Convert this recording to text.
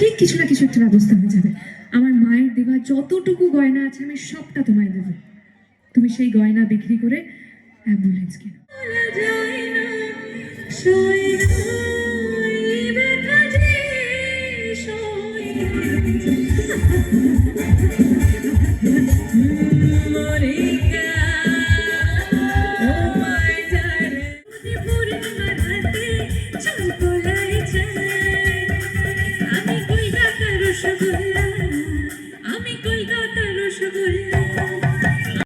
ঠিক কিছু না কিছু একটা ব্যবস্থা হয়ে যাবে। আমার মায়ের দেওয়া যতটুকু গয়না আছে, আমি সবটা তোমায় দেবো। তুমি সেই গয়না বিক্রি করে অ্যাম্বুলেন্স কেনো। রসগোল্লা আমি কলকাতা রসগোল্লা।